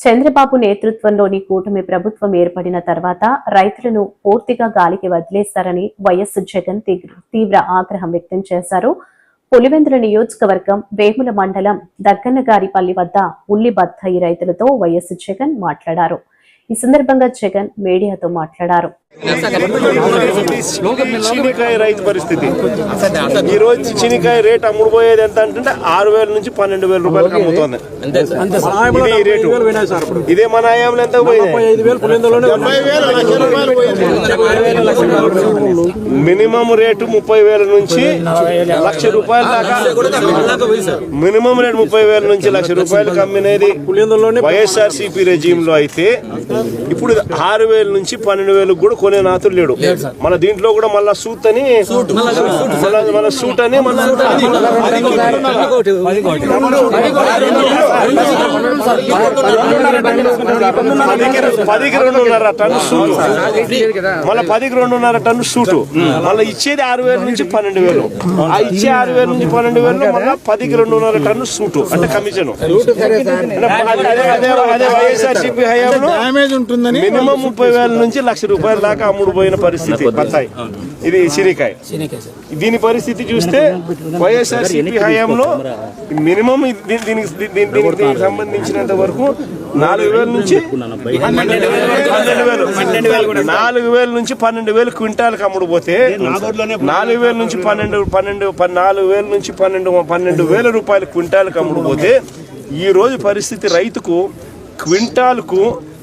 చంద్రబాబు నేతృత్వంలోని కూటమి ప్రభుత్వం ఏర్పడిన తర్వాత రైతులను పూర్తిగా గాలికి వదిలేశారని వైఎస్ జగన్ తీవ్ర- ఆగ్రహం వ్యక్తం చేశారు. పులివెందుల నియోజకవర్గం వేముల మండలం దగ్గన్నగారిపల్లి వద్ద ఉల్లి బత్తాయి రైతులతో వైఎస్ జగన్ మాట్లాడారు. ఈ సందర్భంగా జగన్ మీడియాతో మాట్లాడారు. చీనికాయ రైతు పరిస్థితి. ఈ రోజు చీనికాయ రేట్ అమ్ముడుపోయేది ఎంత అంటే ఆరు వేల నుంచి పన్నెండు వేల రూపాయలకు అమ్ముతోంది. ఇది ఈ రేటు. ఇదే మన ఆయాంలో ఎంత పోయింది మినిమం రేటు ముప్పై వేల నుంచి లక్ష రూపాయల దాకా. మినిమం రేటు ముప్పై వేల నుంచి లక్ష రూపాయలకు అమ్మినది వైఎస్ఆర్ సిపి రెజీమ్లో అయితే ఇప్పుడు ఆరు వేల నుంచి పన్నెండు వేలకు కూడా కొనే నాతులు లేడు మన దీంట్లో కూడా మళ్ళా సూట్ అని మళ్ళా మన సూట్ అని మన పదికి రెండున్నర టన్ను సూటు మళ్ళీ పదికి రెండున్నర టన్ను సూటు మళ్ళీ ఇచ్చేది ఆరు వేల నుంచి పన్నెండు వేలు ఆ ఇచ్చే ఆరు వేల నుంచి పన్నెండు వేలు మళ్ళీ పదికి రెండున్నర టన్ను సూటు అంటే కమిషన్ అదే అదే అదే వైఎస్ఆర్ సిపి హయాంలో డ్యామేజ్ ఉంటుందని మినిమం ముప్పై వేల నుంచి లక్ష రూపాయల దాకా అమ్ముడు పోయిన పరిస్థితి బత్తాయి ఇది సిరికాయ దీని పరిస్థితి చూస్తే వైఎస్ఆర్ సిపి హయాంలో మినిమం దీనికి దీనికి సంబంధించినంత వరకు నాలుగు వేల నుంచి పన్నెండు వేలు నాలుగు వేల నుంచి పన్నెండు వేలు క్వింటాల్కి అమ్ముడు పోతే నాలుగు వేల నుంచి పన్నెండు పన్నెండు పన్- నాలుగు వేల నుంచి పన్నెండు పన్నెండు వేల రూపాయలు క్వింటాల్కి అమ్ముడు పోతే ఈ రోజు పరిస్థితి రైతుకు క్వింటాల్కు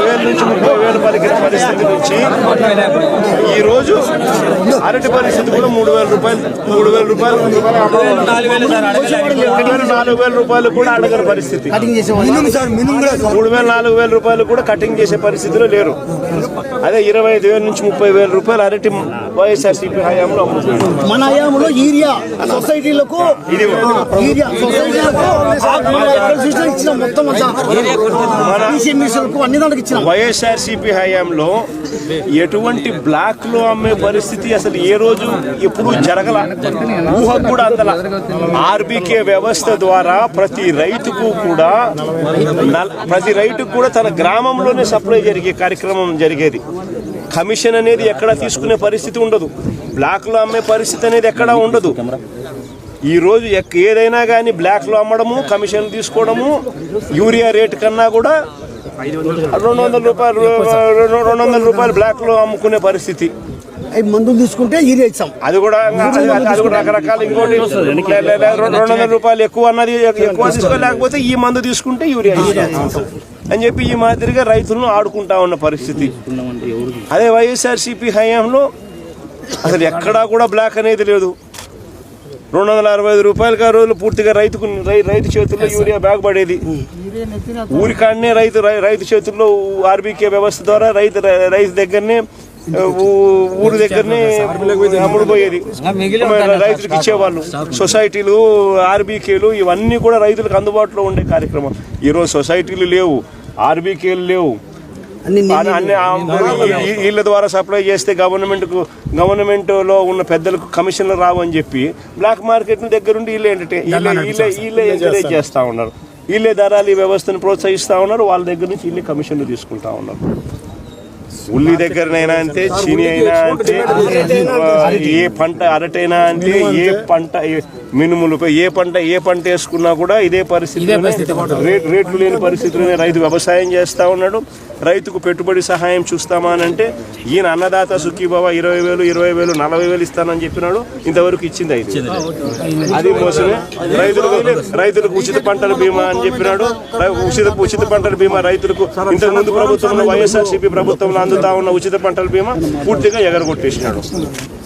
వేల నుంచి ముప్పై వేలు పలికిన పరిస్థితి నుంచి ఈ రోజు అరటి పరిస్థితి కూడా మూడు వేల రూపాయలు మూడు వేల రూపాయలు. నాలుగు వేల రూపాయలు కూడా అడగని పరిస్థితి. మూడు వేల నాలుగు వేల రూపాయలు కూడా కటింగ్ చేసే పరిస్థితిలో లేరు. అదే ఇరవై ఐదు వేల నుంచి ముప్పై వేల రూపాయలు అరటి వైఎస్ఆర్ సిపి హయాంలో మన హయాంలో యూరియా సొసైటీలకు ఇది యూరియా సొసైటీలకు మన ఎక్కడ చూసినా ఇచ్చినాం మొత్తం అంతా. డిసిఎంఈసీలకు అన్ని దాంట్లోకి ఇచ్చినాం. వైఎస్ఆర్ సిపి హయాంలో ఎటువంటి బ్లాక్లో అమ్మే పరిస్థితి అసలు ఏ రోజు ఎప్పుడు జరగల? ఊహకు కూడా అందల. ఆర్బీకే వ్యవస్థ ద్వారా ప్రతి రైతుకు కూడా ప్రతి రైతుకు కూడా తన గ్రామంలోనే సప్లై జరిగే కార్యక్రమం జరిగేది. కమిషన్ అనేది ఎక్కడ తీసుకునే పరిస్థితి ఉండదు. బ్లాక్లో అమ్మే పరిస్థితి అనేది ఎక్కడా ఉండదు. ఈ రోజు ఎక్- ఏదైనా కానీ బ్లాక్లో అమ్మడము కమిషన్ తీసుకోవడము యూరియా రేట్ కన్నా కూడా రెండు వందల రూపాయలు రెండు రెండు వందల రూపాయలు బ్లాక్లో అమ్ముకునే పరిస్థితి. మందులు తీసుకుంటే యూరియా ఇచ్చాం అది కూడా అది- కూడా రకరకాల ఇంకోటి రెండు వందల రూపాయలు ఎక్కువ అన్నది ఎక్కువ తీసుకోలేకపోతే ఈ మందు తీసుకుంటే యూరియా ఇస్తాం. అని చెప్పి ఈ మాదిరిగా రైతులను ఆడుకుంటా ఉన్న పరిస్థితి. అదే వైఎస్ఆర్ సిపి హయాంలో అసలు ఎక్కడా కూడా బ్లాక్ అనేది లేదు. రెండు వందల అరవై ఐదు రూపాయలకి ఆ రోజులు పూర్తిగా రైతుకు రైతు చేతుల్లో యూరియా బ్యాగ్ పడేది. ఊరికాడనే రైతు రైతు చేతుల్లో ఆర్బీకే వ్యవస్థ ద్వారా రైతు రైతు దగ్గరనే ఊరి దగ్గరనే అమ్ముడు పోయేది. రైతులకు ఇచ్చేవాళ్ళు. సొసైటీలు ఆర్బీకేలు ఇవన్నీ కూడా రైతులకు అందుబాటులో ఉండే కార్యక్రమం. ఈరోజు సొసైటీలు లేవు ఆర్బీకేలు లేవు. వీళ్ళ ద్వారా సప్లై చేస్తే గవర్నమెంట్కు గవర్నమెంట్లో ఉన్న పెద్దలకు కమిషన్లు రావు అని చెప్పి బ్లాక్ మార్కెట్ దగ్గరుండి వీళ్ళే వీళ్ళే ఎంకరేజ్ చేస్తూ ఉన్నారు. వీళ్ళే ధరలు ఈ వ్యవస్థను ప్రోత్సహిస్తూ ఉన్నారు. వాళ్ళ దగ్గర నుంచి వీళ్ళే కమిషన్లు తీసుకుంటా ఉన్నారు. ఉల్లి దగ్గరనైనా అంతే చీని అయినా అంతే ఏ పంట అరటైనా అంతే ఏ పంట మినుములపై ఏ పంట ఏ పంట వేసుకున్నా కూడా ఇదే పరిస్థితి రేట్ రేట్లు లేని పరిస్థితుల్లోనే రైతు వ్యవసాయం చేస్తా ఉన్నాడు. రైతుకు పెట్టుబడి సహాయం చూస్తామా అని అంటే ఈయన అన్నదాత సుఖీబాబా ఇరవై వేలు ఇరవై వేలు నలభై వేలు ఇస్తానని చెప్పినాడు. ఇంతవరకు ఇచ్చింది ఐదు. అది మోసమే. రైతులకు రైతులకు ఉచిత పంటల బీమా అని చెప్పినాడు. ఉచిత ఉచిత పంటల బీమా రైతులకు ఇంతకు ముందు ప్రభుత్వంలో వైఎస్ఆర్సీపీ ప్రభుత్వంలో అందుతా ఉన్న ఉచిత పంటల బీమా పూర్తిగా ఎగరగొట్టేసినాడు.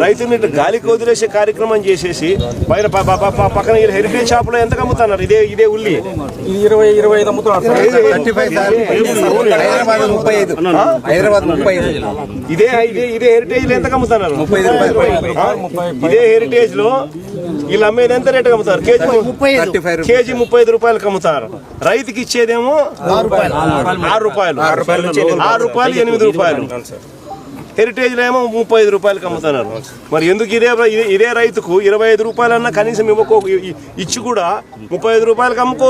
రైతుని గాలికి వదిలేసే కార్యక్రమం చేసేసి బయట ప- ప- ప- పక్కన ఈ హెరిటేజ్ షాప్లో ఎంత అమ్ముతున్నారు ఇదే ఇదే ఉల్లి. ఇది ఇరవై ఇరవై ఐదు అమ్ముతున్నారు ఇదే ఇదే ఇదే హెరిటేజ్లో ఎంత అమ్ముతున్నారు? ఇదే హెరిటేజ్లో వీళ్ళు అమ్మేది ఎంత రేట్ అమ్ముతారు కేజీ కేజీ ముప్పై ఐదు రూపాయలకు అమ్ముతారు రైతుకి ఇచ్చేదేమో ఆరు రూపాయలు. ఆరు రూపాయల. ఎనిమిది ఆరు రూపాయలు. హెరిటేజ్లో ఏమో ముప్పై ఐదు రూపాయలకు అమ్ముతున్నారు. మరి ఎందుకు ఇదే ఇదే- ఇదే రైతుకు ఇరవై ఐదు రూపాయలన్నా కనీసం ఇవ్వకో ఇచ్చి కూడా ముప్పై ఐదు రూపాయలకు అమ్ముకో